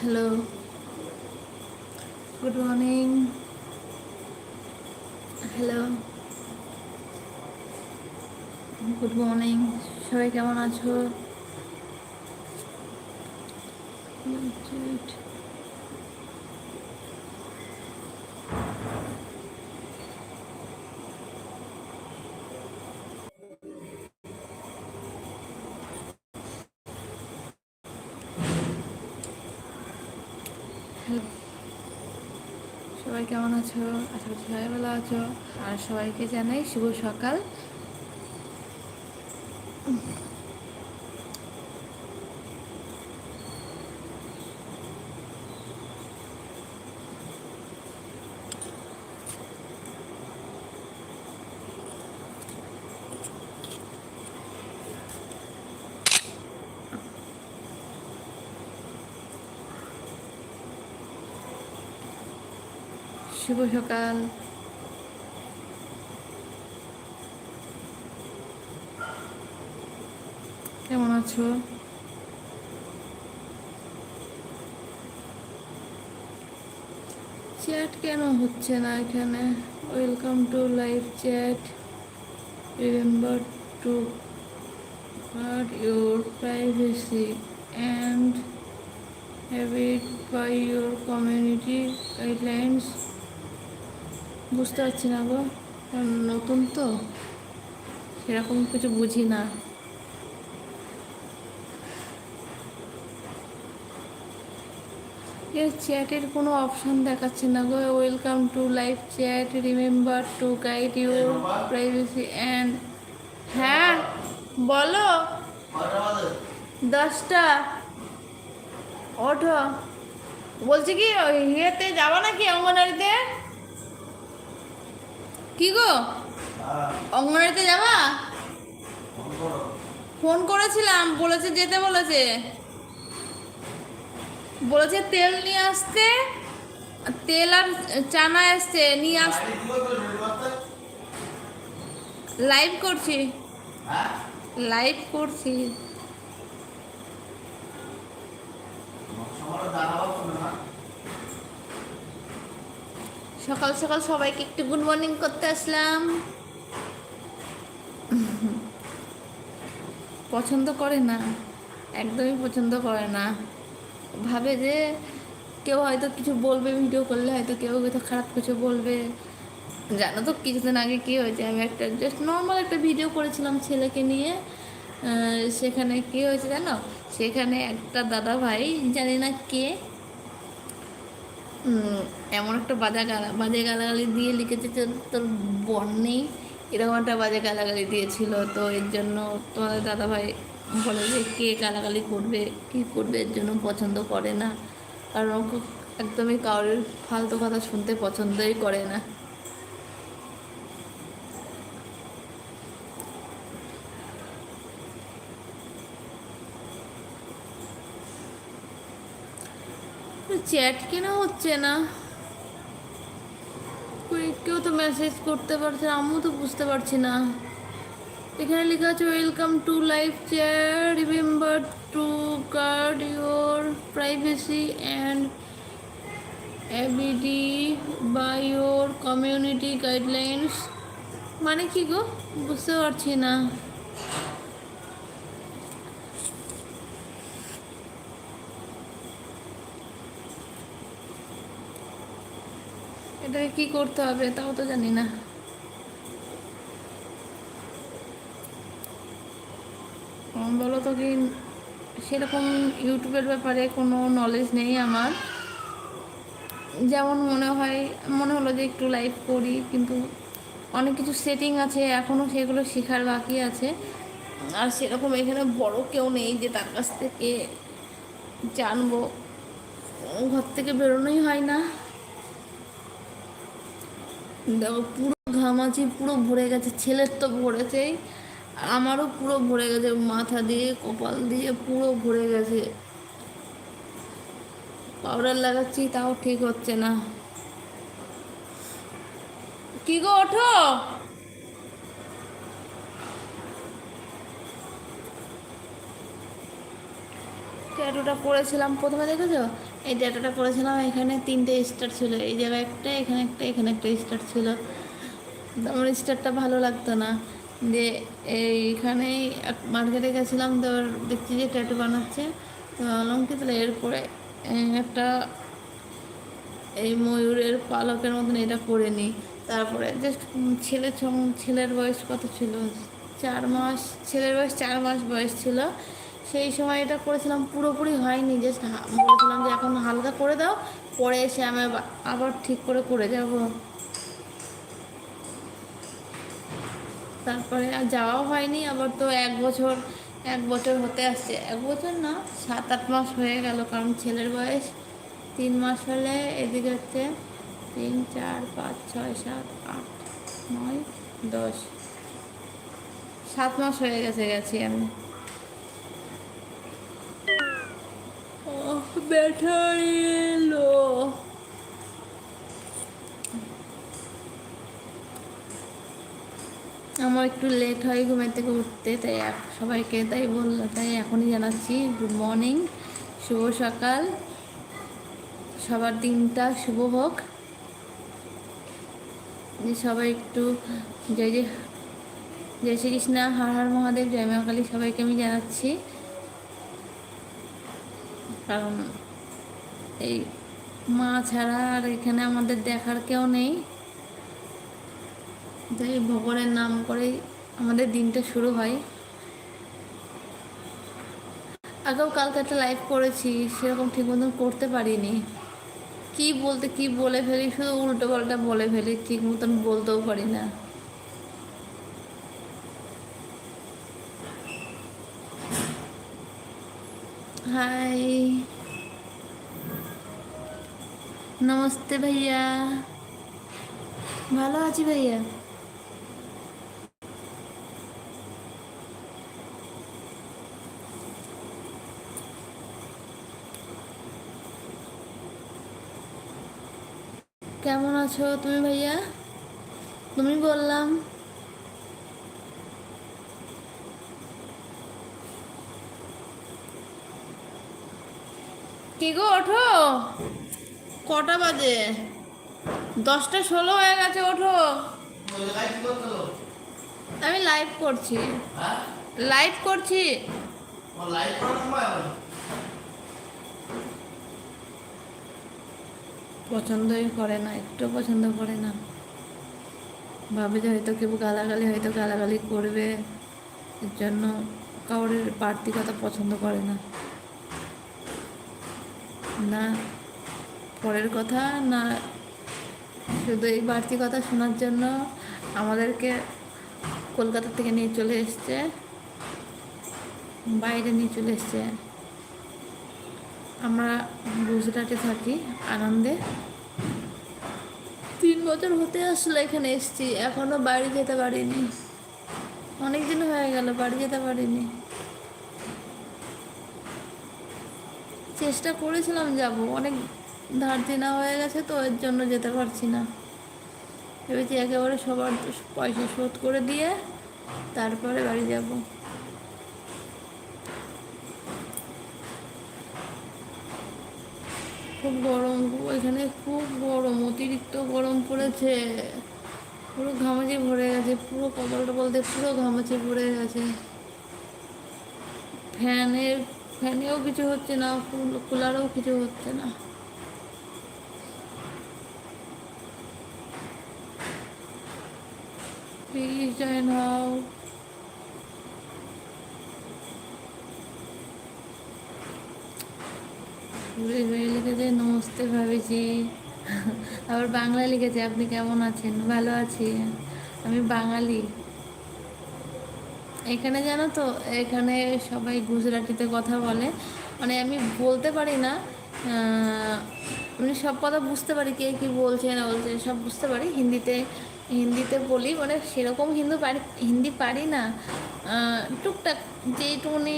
Hello good morning hello good morning সবাই কেমন আছো হ্যালো সবাই কেমন আছো আশা করছি সবাই ভালো আছো। আর সবাইকে জানাই শুভ সকাল। শুভ সকাল কেমন আছো চ্যাট কেন হচ্ছে না এখানে welcome to live chat remember to guard your privacy and have it by your community guidelines বুঝতে পারছি না গো। নতুন তো। সেরকম কিছু বুঝি না। এর চ্যাটের কোনো অপশন দেখাচ্ছে না গো। Welcome to live chat remember to guide your privacy and হ্যাঁ বলো। দশটা। ওঠো। বলছি কি ইয়েতে যাব নাকি অঙ্গনারীতে কি গো? অঙ্গনারীতে যাবা? ফোন করেছিলাম বলেছে যেতে বলেছে। বলেছে তেল নিয়ে আসতে তেল আর চানা এসছে নিয়ে আস লাইভ করছি। লাইভ করছি। সকাল সকাল সবাইকে একটু গুড মর্নিং করতে আসলাম। পছন্দ করে না, একদমই পছন্দ করে না। ভাবে যে কেউ হয়তো কিছু বলবে ভিডিও করলে হয়তো কেউ হয়তো খারাপ কিছু বলবে। জানো তো, কিছুদিন আগে কী হয়েছে, আমি একটা জাস্ট নর্মাল একটা ভিডিও করেছিলাম ছেলেকে নিয়ে। সেখানে কী হয়েছে জানো? সেখানে একটা দাদা ভাই জানি না কে এমন একটা বাজা গালা, বাজে গালাগালি দিয়ে লিখেছে যে তোর বর নেই, এরকম একটা বাজে গালাগালি দিয়েছিল। তো এর জন্য তোমাদের দাদাভাই বলে যে কে গালাগালি করবে, কী করবে, এর জন্য পছন্দ করে না। কারণ একদমই কারোর ফালতু কথা শুনতে পছন্দই করে না। চ্যাট কেন হচ্ছে না। কেউ তো মেসেজ করতে পারছে না, আমিও তো বুঝতে পারছি না। এখানে লেখা আছে welcome to live chat remember to guard your privacy and abide by your community guidelines মানে কি গো? বুঝতে পারছি না। এটাকে কি করতে হবে তাও তো জানি না। বলো তো কি, সেরকম ইউটিউবের ব্যাপারে কোনো নলেজ নেই আমার। যেমন মনে হয়, মনে হলো যে একটু লাইভ করি, কিন্তু অনেক কিছু সেটিং আছে এখনও সেগুলো শেখার বাকি আছে। আর সেরকম এখানে বড় কেউ নেই যে তার কাছ থেকে জানব। ঘর থেকে বেরোনোই হয় না। দেখো পুরো ঘামাচি, পুরো ভরে গেছে, ছেলের তো ভরেছেই। আমারও পুরো ভরে গেছে, মাথা দিয়ে, কপাল দিয়ে পুরো ভরে গেছে। পাউডার লাগাচ্ছি, তাও ঠিক হচ্ছে না। কি গো, ওঠো! ট্যাটুটা করেছিলাম প্রথমে দেখেছ? এই ডাটাটা করেছিলাম এখানে তিনটে স্টার ছিল। এই জায়গায় একটা, এখানে একটা এখানে একটা স্টার ছিল। আমার স্টারটা ভালো লাগতো না। যে এইখানেই মার্কেটে গেছিলাম, তো দেখছি যে ট্যাটু বানাচ্ছে। তো ভাবলাম কি, তাহলে এরপরে একটা এই ময়ূরের পালকের মতন এটা করে নিই তারপরে জাস্ট ছেলে ছেলের বয়স কত ছিল? চার মাস, ছেলের বয়স চার মাস বয়স ছিল। সেই সময় এটা করেছিলাম, পুরোপুরি হয়নি। জাস্ট বলেছিলাম যে এখন হালকা করে দাও, পরে এসে আমি আবার- ঠিক করে করে যাব। তারপরে আর যাওয়াও হয়নি, আবার তো এক বছর এক বছর হতে আসছে। এক বছর না, সাত, আট মাস হয়ে গেল, কারণ ছেলের বয়স তিন মাস হলে এদিকে হচ্ছে তিন, চার, পাঁচ, ছয়, সাত, আট, নয়, দশ। সাত মাস হয়ে গেছে, গেছি আমি। এলো আমার একটু লেট হয় ঘুমের থেকে উঠতে, তাই সবাইকে তাই বলল তাই এখনই জানাচ্ছি গুড মর্নিং শুভ সকাল, সবার দিনটা শুভ হোক। যে সবাই একটু জয় জয় জয় শ্রীকৃষ্ণ, হার হার মহাদেব, জয় মা কালী সবাইকে আমি জানাচ্ছি। কারণ এই মা ছাড়া আর এখানে আমাদের দেখার কেউ নেই। তাই ভগবানের নাম করেই আমাদের দিনটা শুরু হয়। আগেও কালকে একটা লাইভ করেছি, সেরকম ঠিক মতন করতে পারিনি। কি বলতে কি বলে ফেলি, শুধু উল্টো পাল্টা বলে ফেলি, ঠিক মতন বলতেও পারি না। হাই নমস্তে ভাইয়া। ভালো আছি ভাইয়া? কেমন আছো তুমি ভাইয়া? তুমি বললাম। কি গো ওঠো। কটা বাজে? দশটা ষোলো হয়ে গেছে, ওঠো। আমি লাইভ করছি। লাইভ করছি। পছন্দই করে না, একটু পছন্দ করে না। ভাবে যে হয়তো কেউ গালাগালি, হয়তো গালাগালি করবে। এর জন্য কাউরের কথা পছন্দ করে না। না। পরের কথা না, শুধু এই বাড়তি কথা শোনার জন্য আমাদেরকে কলকাতা থেকে নিয়ে চলে এসছে, বাইরে নিয়ে চলে এসছে। আমরা গুজরাটে থাকি, আনন্দে। তিন বছর হতে আসলো এখানে এসছি, এখনও বাড়ি যেতে পারিনি। অনেক দিন হয়ে গেল, বাড়ি যেতে পারিনি। চেষ্টা করেছিলাম যাব, অনেক ধার দেনা হয়ে গেছে, তো এর জন্য যেতে পারছি না। ভেবেছি একেবারে সবার পয়সা শোধ করে দিয়ে তারপরে বাড়ি যাব। খুব গরম, এখানে খুব গরম, অতিরিক্ত গরম পড়েছে। পুরো ঘামাচি ভরে গেছে, পুরো কপালটা বলতে পুরো ঘামাচি ভরে গেছে। ফ্যানের, ফ্যানেও কিছু হচ্ছে না, কুল- কুলারেও কিছু হচ্ছে না। হও ঘুরে ঘুরে লিখেছে নমস্তে ভাবিছি আবার বাংলা লিখেছে আপনি কেমন আছেন? ভালো আছি। আমি বাঙালি। এখানে জানো তো এখানে সবাই গুজরাটিতে কথা বলে। মানে আমি বলতে পারি না আহ, মানে সব কথা বুঝতে পারি কে কী বলছে না বলছে সব বুঝতে পারি। হিন্দিতে হিন্দিতে বলি মানে সেরকম হিন্দু পারি, হিন্দি পারি না। টুকটাক যেইটুকুনি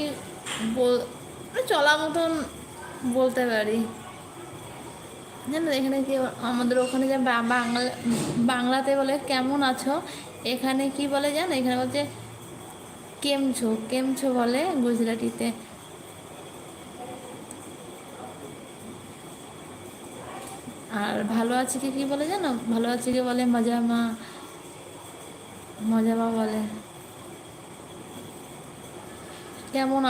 বল মানে চলা মতন বলতে পারি। জানো, এখানে কি আমাদের ওখানে যে বাংলা, বাংলাতে বলে কেমন আছো? এখানে কি বলে জানো? এখানে বলছে কেমছো কেমছো বলে গুজরাটিতে। আর ভালো আছে কি, কী বলে জানো? ভালো আছে কি বলে? মজা মা মজা মা বলে। কেমন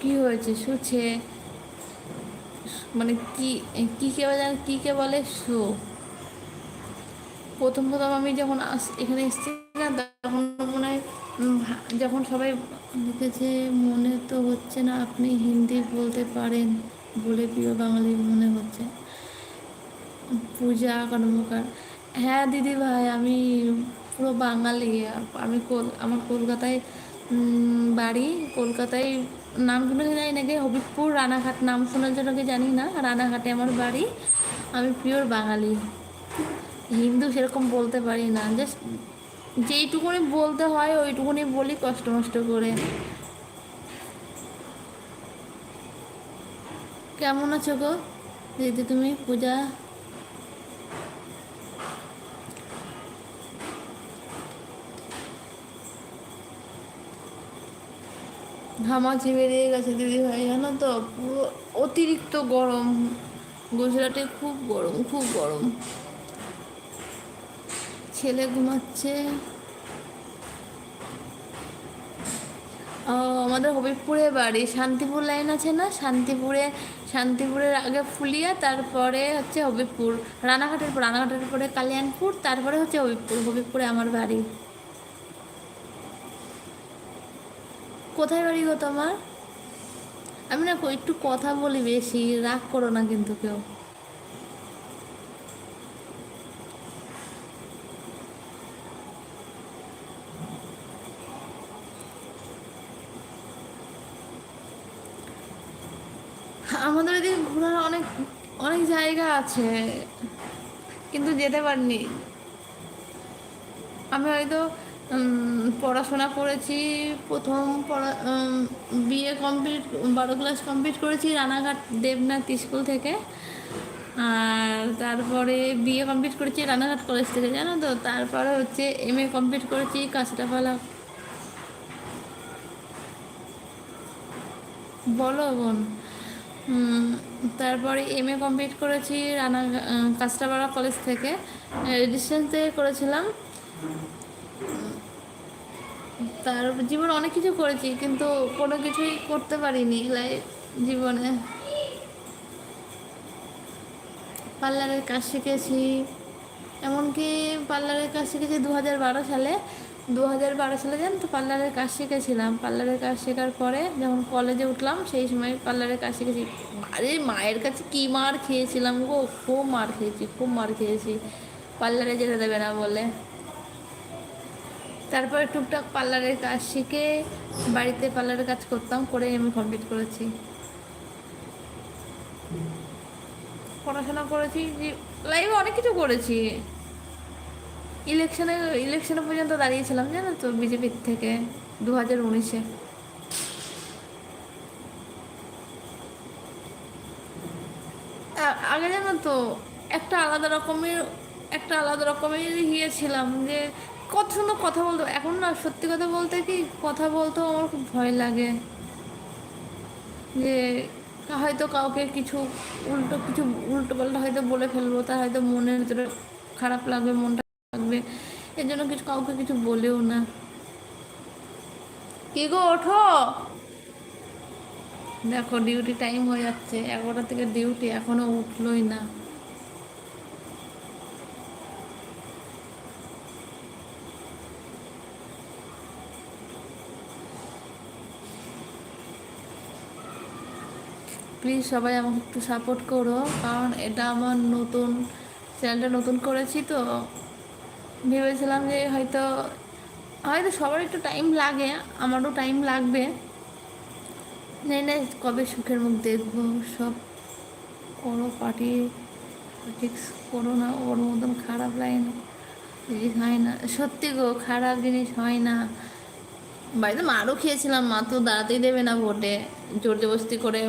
কী হয়েছে? শুছে মানে কি, কী কে জান, কী কে বলে? শো। প্রথম প্রথম আমি যখন এখানে এসেছি না তখন মনে হয় যখন সবাই লিখেছে মনে তো হচ্ছে না আপনি হিন্দি বলতে পারেন। বলে প্রিয় বাঙালি মনে হচ্ছে। পূজা কর্মকার। হ্যাঁ দিদি ভাই, আমি পুরো বাঙালি। আমি কল আমার কলকাতায় বাড়ি কলকাতায় নাম শুনে জানি নাকি হবিবপুর, রানাঘাট নাম শোনার জন্য কি জানি না? রানাঘাটে আমার বাড়ি। আমি পিওর বাঙালি। হিন্দু সেরকম বলতে পারি না। জাস্ট যেইটুকুনি বলতে হয়, ওইটুকুনি বলি কষ্ট মষ্ট করে। কেমন আছো গো? দিদি, তুমি? পূজা? ঘামাচি বেরিয়ে গেছে দিদি ভাই, জানো তো? পুরো অতিরিক্ত গরম। গুজরাটে খুব গরম খুব গরম। ছেলে ঘুমাচ্ছে। আমাদের হবিবপুরে বাড়ি। শান্তিপুর লাইন আছে না? শান্তিপুরে শান্তিপুরের আগে ফুলিয়া, তারপরে হচ্ছে হবিবপুর। রানাঘাটের পর, রানাঘাটের পরে কালিয়ানপুর, তারপরে হচ্ছে হবিবপুর, হবিবপুরে আমার বাড়ি। কোথায় বাড়ি গো তোমার? আমি না একটু কথা বলি বেশি, রাগ করো না কিন্তু কেউ আমাদের এদিকে ঘোরার অনেক অনেক জায়গা আছে, কিন্তু যেতে পারিনি। আমি হয়তো পড়াশোনা করেছি, প্রথম পড়া বিএ কমপ্লিট বারো ক্লাস কমপ্লিট করেছি রানাঘাট দেবনাথ স্কুল থেকে। আর তারপরে বিএ কমপ্লিট করেছি রানাঘাট কলেজ থেকে, জানো তো? তারপরে হচ্ছে এম এ কমপ্লিট করেছি কাঁচরাপালা বলো বোন। তারপরে এম এ কমপ্লিট করেছি রানা কাস্টাপাড়া কলেজ থেকে। ডিস্টেন্স থেকে করেছিলাম। তার, জীবনে অনেক কিছু করেছি, কিন্তু কোনো কিছুই করতে পারিনি লাইফ জীবনে। পার্লারের কাজ শিখেছি। এমনকি পার্লারের কাজ শিখেছি দু হাজার বারো সালে। দু হাজার বারো সালে জান তো পার্লারের কাজ শিখেছিলাম। পার্লারের কাজ শেখার পরে যখন কলেজে উঠলাম, সেই সময় পার্লারের কাজ শিখেছি। আরে মায়ের কাছে কী মার খেয়েছিলাম গো, খুব মার খেয়েছি, খুব মার খেয়েছি। পার্লারে যেতে দেবে না বলে। তারপরে টুকটাক পার্লারের কাজ শিখে বাড়িতে পার্লারের কাজ করতাম, করে আমি কমপ্লিট করেছি। পড়াশোনা করেছি, যে লাইফে অনেক কিছু করেছি। ইলেকশনে ইলেকশনে পর্যন্ত দাঁড়িয়েছিলাম, জানো তো বিজেপির থেকে দু হাজার উনিশে আগে জানো তো, একটা আলাদা রকমের, একটা আলাদা রকমের ইয়ে ছিলাম যে কত সুন্দর কথা বলতো, এখন না সত্যি কথা বলতে কি, কথা বলতেও আমার খুব ভয় লাগে। যে হয়তো কাউকে কিছু উল্টো কিছু উল্টো পাল্টা হয়তো বলে ফেলব, তার হয়তো মনের ভিতরে খারাপ লাগবে, মনটা লাগবে এর জন্য কিছু কাউকে কিছু বলেও না। কি গো, ওঠো। দেখো ডিউটি টাইম হয়ে যাচ্ছে। এগারোটা থেকে ডিউটি এখনও উঠলোই না। প্লিজ সবাই আমাকে একটু সাপোর্ট করো, কারণ এটা আমার নতুন চ্যানেলটা নতুন করেছি তো। ভেবেছিলাম যে হয়তো হয়তো সবার একটু টাইম লাগে, আমারও টাইম লাগবে। নেই না কবে সুখের মুখ দেখব, সব করো পার্টি পলিটিক্স করো না, ওর মতন খারাপ লাইন জিনিস হয় না। সত্যি গো, খারাপ জিনিস হয় না। বাড়িতে মারও খেয়েছিলাম, মা তো দাঁড়াতেই দেবে না ভোটে। জোর জবস্তি করে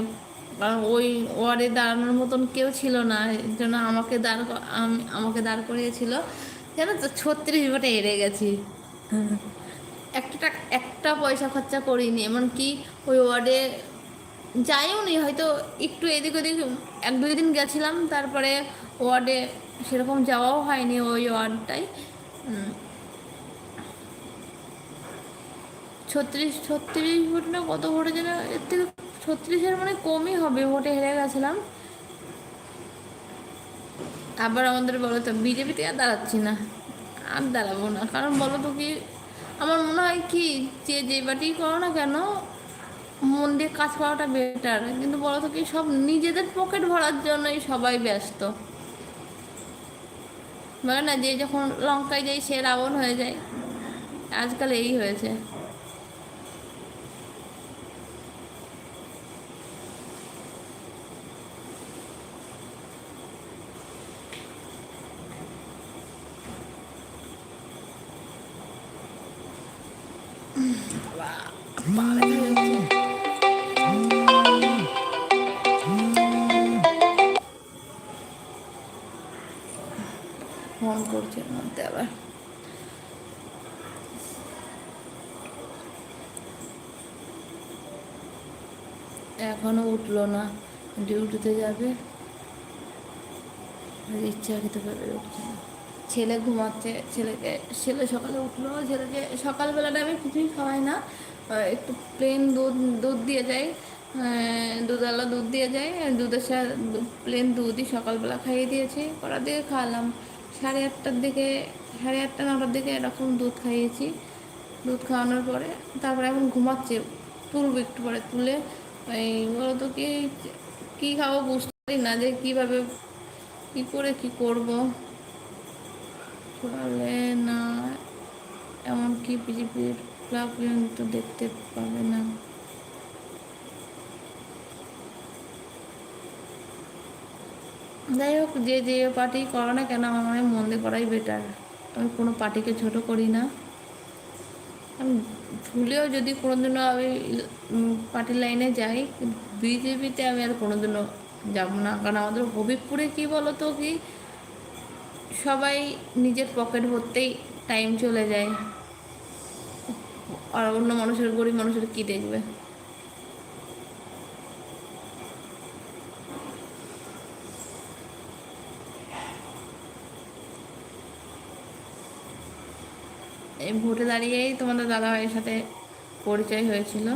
কারণ ওই ওয়ার্ডে দাঁড়ানোর মতন কেউ ছিল না, এর জন্য আমাকে দাঁড় আমাকে দাঁড় করিয়েছিল। জানো তো, ছত্রিশ ভোটে হেরে গেছি। একটা একটা পয়সা খরচা করিনি, এমনকি ওই ওয়ার্ডে যাইও নি, হয়তো একটু এদিক ওদিক, এক দুই দিন গেছিলাম, তারপরে ওয়ার্ডে সেরকম যাওয়াও হয়নি ওই ওয়ার্ডটাই। ছত্রিশ ছত্রিশ ভোট না কত ভোটে যেন, এর থেকে ছত্রিশের মানে কমই হবে, ভোটে হেরে গেছিলাম। আবার আমাদের বলো তো বিজেপিতে আর দাঁড়াচ্ছি না। আর দাঁড়াবো না। কারণ বলো তো কি, আমার মনে হয় কি, যে যে বাটি করো না কেন, মন দিয়ে কাজ করাটা বেটার কিন্তু বলো তো কি, সব নিজেদের পকেট ভরার জন্যই সবাই ব্যস্ত। বলে না যে যখন লঙ্কায় যাই, সে রাবণ হয়ে যায়। আজকাল এই হয়েছে। করছে মধ্যে আবার। এখনও উঠল না ডিউটিতে যাবে। ইচ্ছা খেতে পারবে উঠছে না। ছেলে ঘুমাচ্ছে, ছেলেকে, ছেলে সকালে উঠল, ছেলেকে সকালবেলাটা আমি কিছুই খাওয়াই না। একটু প্লেন দুধ দুধ দিয়ে যাই। দুধওয়ালা দুধ দিয়ে যায় দুধের সাথে প্লেন দুধই সকালবেলা খাইয়ে দিয়েছি। করার দিকে খাওয়ালাম। সাড়ে আটটার দিকে, সাড়ে আটটা, নটার দিকে এরকম দুধ খাইয়েছি। দুধ খাওয়ানোর পরে তারপরে এখন ঘুমাচ্ছে। তুলবো একটু পরে, তুলে এই বলতো কি, কী খাব বুঝতে পারি না যে কীভাবে, কী করে, কী করব। চলে না এমনকি বিজেপির ক্লাব পর্যন্ত দেখতে পাবে না। যাই হোক, যে যে পার্টি করো না কেন, আমার মনে মন করাই বেটার আমি কোনো পার্টিকে ছোট করি না। আমি ভুলেও যদি কোনোদিনও আমি পার্টির লাইনে যাই বিজেপিতে আমি আর কোনোদিনও যাব না। কারণ আমাদের হবিবপুরে কী বলো তো কি? সবাই নিজের পকেট ভরতেই টাইম চলে যায়। আর অন্য মানুষের, গরিব মানুষের কী দেখবে? এই ভোটে দাঁড়িয়েই তোমাদের দাদা ভাইয়ের সাথে পরিচয় হয়েছিল।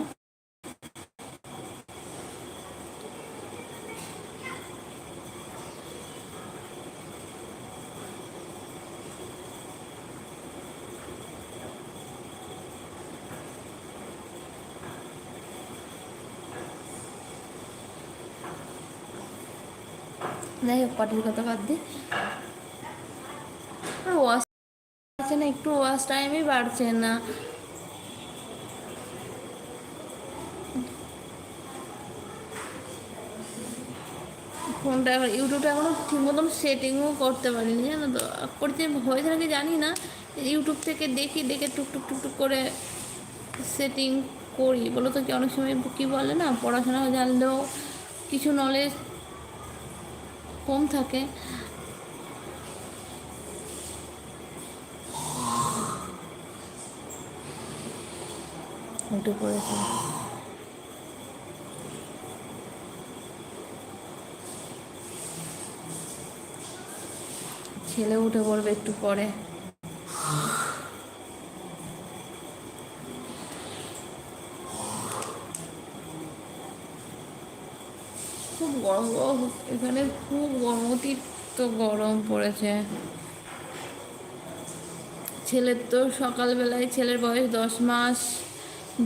যাই হোক পার্টির কথা বাদ দিই ওয়াশ বাড়ছে না, একটু ওয়াশ টাইমই বাড়ছে না। ফোনটা এখন ইউটিউবটা এখনও ঠিক মতন সেটিংও করতে পারিনি, জানো তো। করতে হয়েছে নাকি জানি না ইউটিউব থেকে দেখি, দেখে টুকটুক টুকটুক করে সেটিং করি। বলো তো কি, অনেক সময় কী বলে না, পড়াশোনা জানলেও কিছু নলেজ কম থাকে। উঠে পড়েছে ছেলে উঠে পড়বে একটু পরে। গরম এখানে খুব গরম অতিরিক্ত গরম পড়েছে। ছেলের তো সকালবেলায় ছেলের বয়স দশ মাস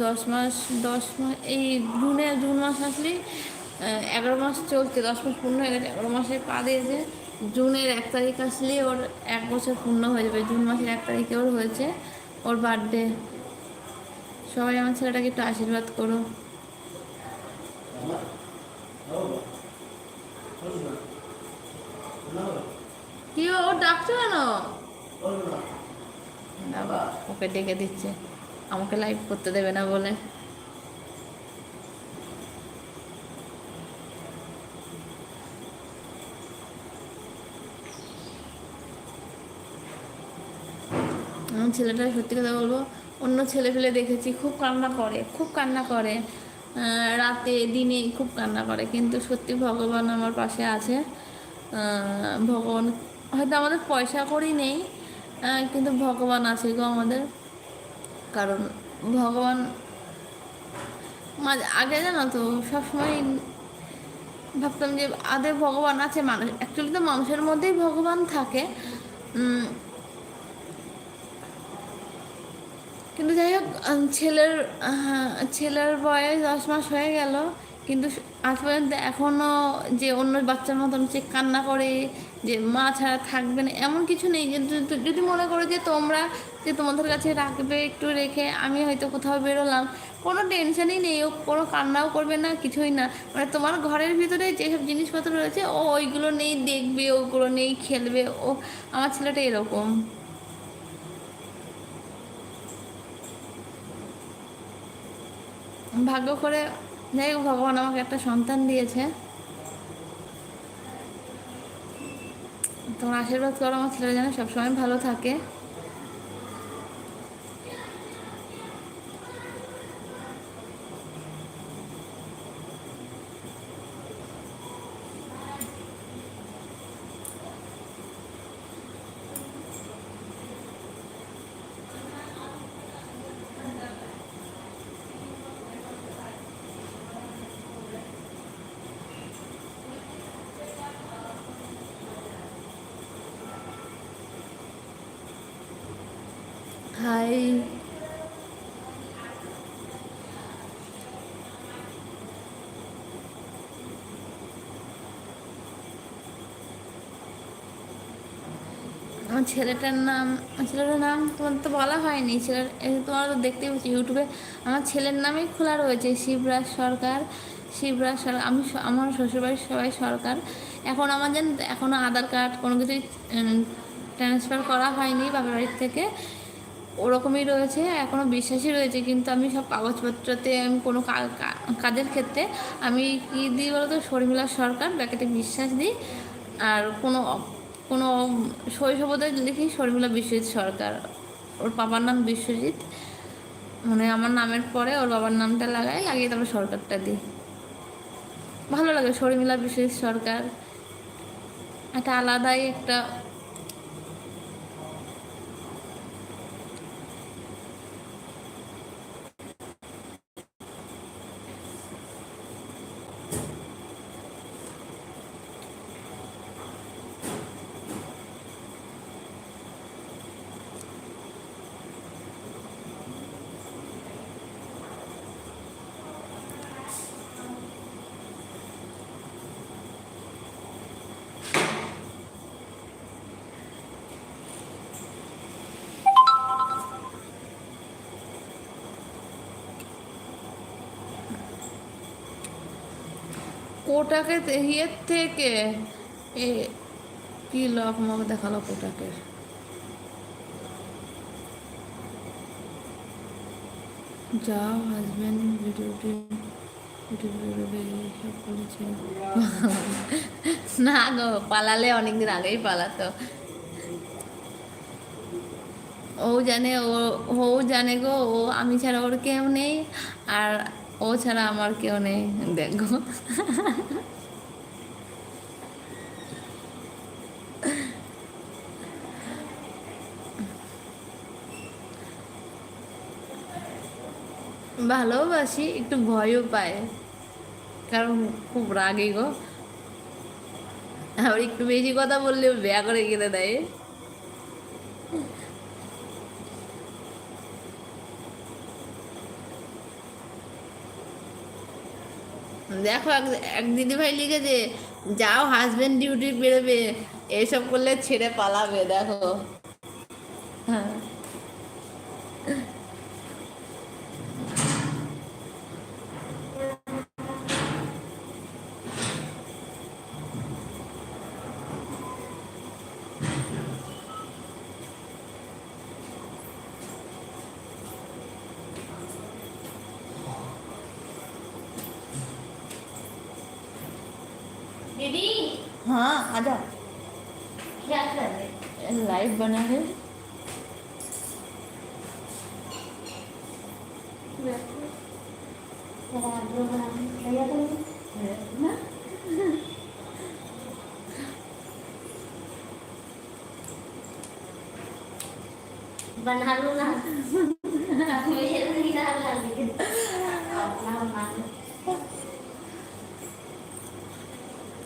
দশ মাস দশ মাস এই জুনে জুন মাস আসলেই আহ, এগারো মাস চলছে দশ মাস পূর্ণ হয়ে গেছে এগারো মাসে পা দিয়েছে। জুনের এক তারিখ আসলেই ওর এক বছর পূর্ণ হয়ে যাবে জুন মাসের এক তারিখে ওর হয়েছে ওর বার্থডে সবাই আমার ছেলেটাকে একটু আশীর্বাদ করো। কি ও ডাকছো কেন? বাবা ওকে ডেকে দিচ্ছে। আমাকে লাইভ করতে দেবে না বলে। আমার ছেলেটা সত্যি কথা বলব অন্য ছেলে ফেলে দেখেছি খুব কান্না করে খুব কান্না করে। আহ, রাতে দিনে খুব কান্না করে কিন্তু সত্যি ভগবান আমার পাশে আছে। আহ, ভগবান হয়তো আমাদের পয়সা করি নেই কিন্তু ভগবান আছে গো আমাদের। কারণ ভগবান মাঝে আগে জানো তো, সবসময় ভাবতাম যে আদে ভগবান আছে মানুষ অ্যাকচুয়ালি তো মানুষের মধ্যেই ভগবান থাকে। কিন্তু যাই হোক ছেলের ছেলের বয়স দশ মাস হয়ে গেল, কিন্তু আজ পর্যন্ত এখনও যে অন্য বাচ্চার মতন যে কান্না করে যে মা ছাড়া থাকবে না, এমন কিছু নেই যে যদি- মনে করো যে তোমরা যে তোমাদের কাছে রাখবে একটু রেখে আমি হয়তো কোথাও বেরোলাম, কোনো টেনশনই নেই, ও কোনো কান্নাও করবে না, কিছুই না। মানে তোমার ঘরের ভিতরে যেসব জিনিসপত্র রয়েছে, ও ওইগুলো নেই, দেখবে, ওগুলো নেই, খেলবে, ও, আমার ছেলেটা এরকম। ভাগ্য করে, যাই হোক, ভগবান আমাকে একটা সন্তান দিয়েছে। তোমার আশীর্বাদ করো আমার ছেলেরা যেন সবসময় ভালো থাকে। হাই আমার ছেলেটার নাম ছেলেটার নাম তোমার তো বলা হয়নি। ছেলের তোমার তো দেখতেই পাচ্ছি ইউটিউবে আমার ছেলের নামেই খোলা রয়েছে, শিবরাজ সরকার শিবরাজ সরকার। আমি আমার শ্বশুরবাড়ির সবাই সরকার। এখন আমার যেন এখনও আধার কার্ড কোনো কিছুই ট্রান্সফার করা হয়নি বাবার বাড়ির থেকে। ওরকমই রয়েছে এখনও বিশ্বাসই রয়েছে, কিন্তু আমি সব কাগজপত্রতে আমি কোনো কাজের ক্ষেত্রে আমি কী দিই বলতো? শর্মিলা সরকার, ব্যাকেটে বিশ্বাস দিই, আর কোনো কোনো শৈশবতে লিখি শর্মিলা বিশ্বজিৎ সরকার, ওর বাবার নাম বিশ্বজিৎ মানে আমার নামের পরে ওর বাবার নামটা লাগাই, লাগিয়ে তারপর সরকারটা দিই। ভালো লাগে শর্মিলা বিশ্বজিৎ সরকার, একটা আলাদাই একটা কোটাকে ইয়ের থেকে। এ, কি লক মক দেখাল কোটাকে যাও হাজবেন্ড ভিডিওটি না গো, পালালে অনেকদিন আগেই পালাতো। ও জানে, ও ও জানে গো, ও আমি ছাড়া ওর কেউ নেই। আর ও ছাড়া আমার কেউ নেই, দেখো। ভালোবাসি, একটু ভয়ও পায়, কারণ খুব রাগে গো। আবার একটু বেশি কথা বললে বেয়া করে কেটে দেয়। দেখো এক এক দিদিভাই লিখেছে যাও হাজবেন্ড ডিউটি বেরোবে, এসব করলে ছেড়ে পালাবে, দেখো। হ্যাঁ।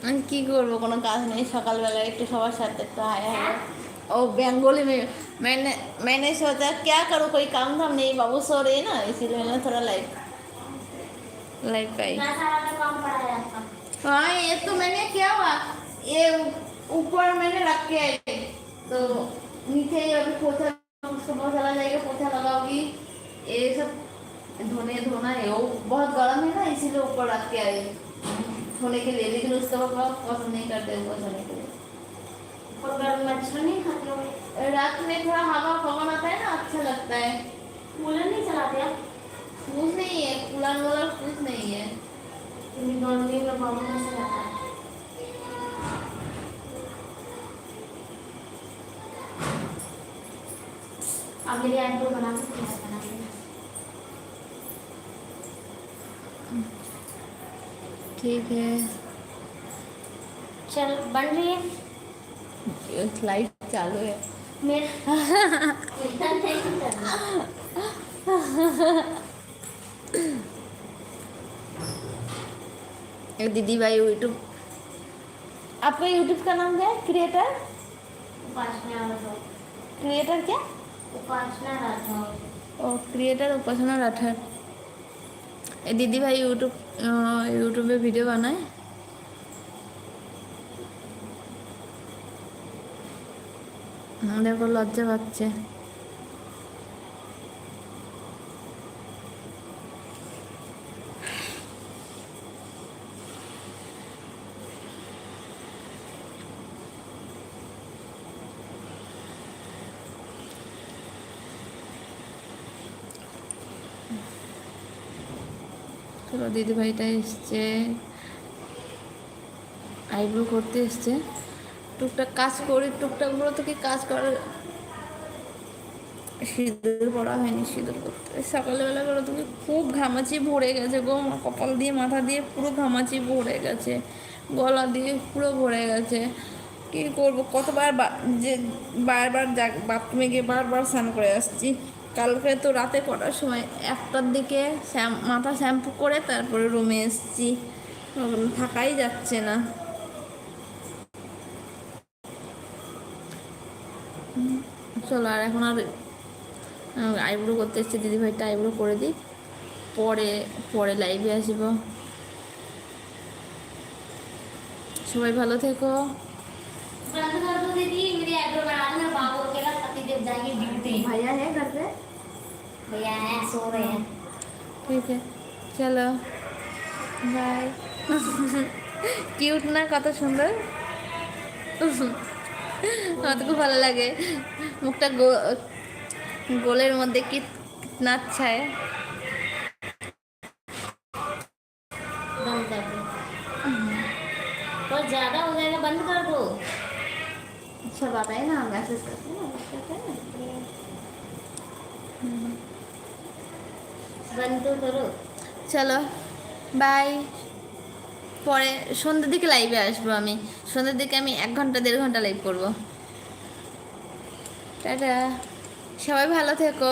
আমি কি করবো কোনো কাজ নেই সকালবেলা একটু সবার সাথে একটু हाय हेलो ओ बंगाली में मैंने मैंने सोचा क्या करूँ कोई काम धाम नहीं बाबू सो रही है ना इसीलिए मैंने थोड़ा लाइट लाइट पाई इतना सारा तो काम पड़ा है आपका हाँ ये तो मैंने क्या हुआ ये ऊपर मैंने रख के आई तो नीचे ये अभी पोछा सुबह चला जाएगा पोछा लगाओगी ये सब धोने धोना है वो बहुत गर्म है ना इसीलिए ऊपर रख के आई धोने के लिए लेकिन उसका पापा पसंद नहीं करते ऊपर धोने के लिए। और गर्म मच्छर नहीं खाते हो? रात में थोड़ा हवा पवन आता है ना अच्छा लगता है। कूलर नहीं चलाते आप? कुछ नहीं है कूलर वूलर कुछ नहीं है। गर्मी में बहुत मच्छर आता है? आप मेरी आइब्रो बना सकते हैं बना ठीक है। चल बन रही है? लाइट चालू है। मेरा एक दीदी भाई यूट्यूब आपका यूट्यूब का नाम क्या है? क्रिएटर उपासना राठौर क्रिएटर क्या? उपासना राठौर ओ क्रिएटर उपासना राठौर दीदी भाई यूट्यूब ইউটিউবে ভিডিও বানায়। দেখো লজ্জা পাচ্ছে। চলো দিদি ভাইটা এসছে, আইব্রো করতে এসছে। টুকটাক কাজ করি টুকটাকগুলো তো কি কাজ করে সিঁদুর পড়া হয়নি, সিঁদুর করতে। সকালবেলা করে তুমি খুব ঘামাচি ভরে গেছে গো কপাল দিয়ে, মাথা দিয়ে পুরো ঘামাচি ভরে গেছে, গলা দিয়ে পুরো ভরে গেছে। কি করব? কতবার যে বারবার বাথরুমে গিয়ে বারবার স্নান করে আসছি। কালকে তো রাতে কটার সময়? একটার দিকে শ্যাম মাথা শ্যাম্পু করে তারপরে রুমে এসেছি। থাকাই যাচ্ছে না। চলো আর এখন আর আইব্রো করতে এসছে। দিদিভাইটা আইব্রো করে দিই পরে পরে লাইভে আসব। সবাই ভালো থেকো। ভাইয়া হ্যাঁ भैया हैं सो रहे हैं ঠিক আছে চলো বাই কিউট না কত সুন্দর আমার তো খুব ভালো লাগে মুখটা গো- গোলের মধ্যে কি নাচ্ছায় बंद कर दो बहुत ज्यादा हो जाएगा बंद कर दो सब आता है ना मैसेज करते हैं চলো বাই পরে সন্ধ্যের দিকে লাইভে আসব আমি। সন্ধ্যের দিকে আমি এক ঘণ্টা, দেড় ঘণ্টা লাইভ করব। টাটা। সবাই ভালো থেকো।